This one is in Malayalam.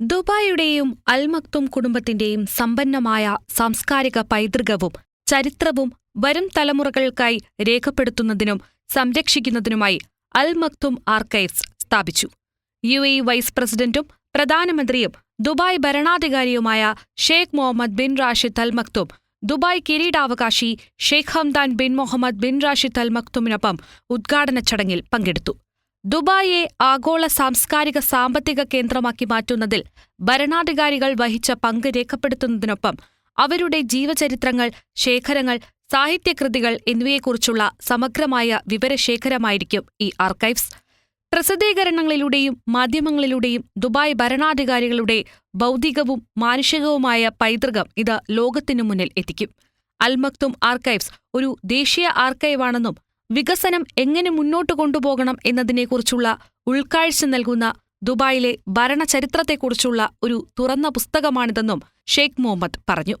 ദുബായിയുടെയും അൽമക്തും കുടുംബത്തിന്റെയും സമ്പന്നമായ സാംസ്കാരിക പൈതൃകവും ചരിത്രവും വരും തലമുറകൾക്കായി രേഖപ്പെടുത്തുന്നതിനും സംരക്ഷിക്കുന്നതിനുമായി അൽ മക്തും ആർക്കൈവ്സ് സ്ഥാപിച്ചു. യു എ വൈസ് പ്രസിഡന്റും പ്രധാനമന്ത്രിയും Dubai ഭരണാധികാരിയുമായ Sheikh Mohammed bin Rashid Al Maktoum Dubai കിരീടാവകാശി Sheikh Hamdan bin Mohammed bin Rashid Al മക്തുമിനൊപ്പം ഉദ്ഘാടന ചടങ്ങിൽ പങ്കെടുത്തു. ദുബായിയെ ആഗോള സാംസ്കാരിക സാമ്പത്തിക കേന്ദ്രമാക്കി മാറ്റുന്നതിൽ ഭരണാധികാരികൾ വഹിച്ച പങ്ക് രേഖപ്പെടുത്തുന്നതിനൊപ്പം അവരുടെ ജീവചരിത്രങ്ങൾ ശേഖരങ്ങൾ സാഹിത്യകൃതികൾ എന്നിവയെക്കുറിച്ചുള്ള സമഗ്രമായ വിവരശേഖരമായിരിക്കും ഈ ആർക്കൈവ്സ്. പ്രസിദ്ധീകരണങ്ങളിലൂടെയും മാധ്യമങ്ങളിലൂടെയും ദുബായ് ഭരണാധികാരികളുടെ ബൗദ്ധികവും മാനുഷികവുമായ പൈതൃകം ഇത് ലോകത്തിനു മുന്നിൽ എത്തിക്കും. അൽമക്തും ആർക്കൈവ്സ് ഒരു ദേശീയ ആർക്കൈവാണെന്നും വികസനം എങ്ങനെ മുന്നോട്ട് കൊണ്ടുപോകണം എന്നതിനെക്കുറിച്ചുള്ള ഉൾക്കാഴ്ച നൽകുന്ന ദുബായിലെ ഭരണചരിത്രത്തെക്കുറിച്ചുള്ള ഒരു തുറന്ന പുസ്തകമാണിതെന്നും ഷെയ്ഖ് മുഹമ്മദ് പറഞ്ഞു.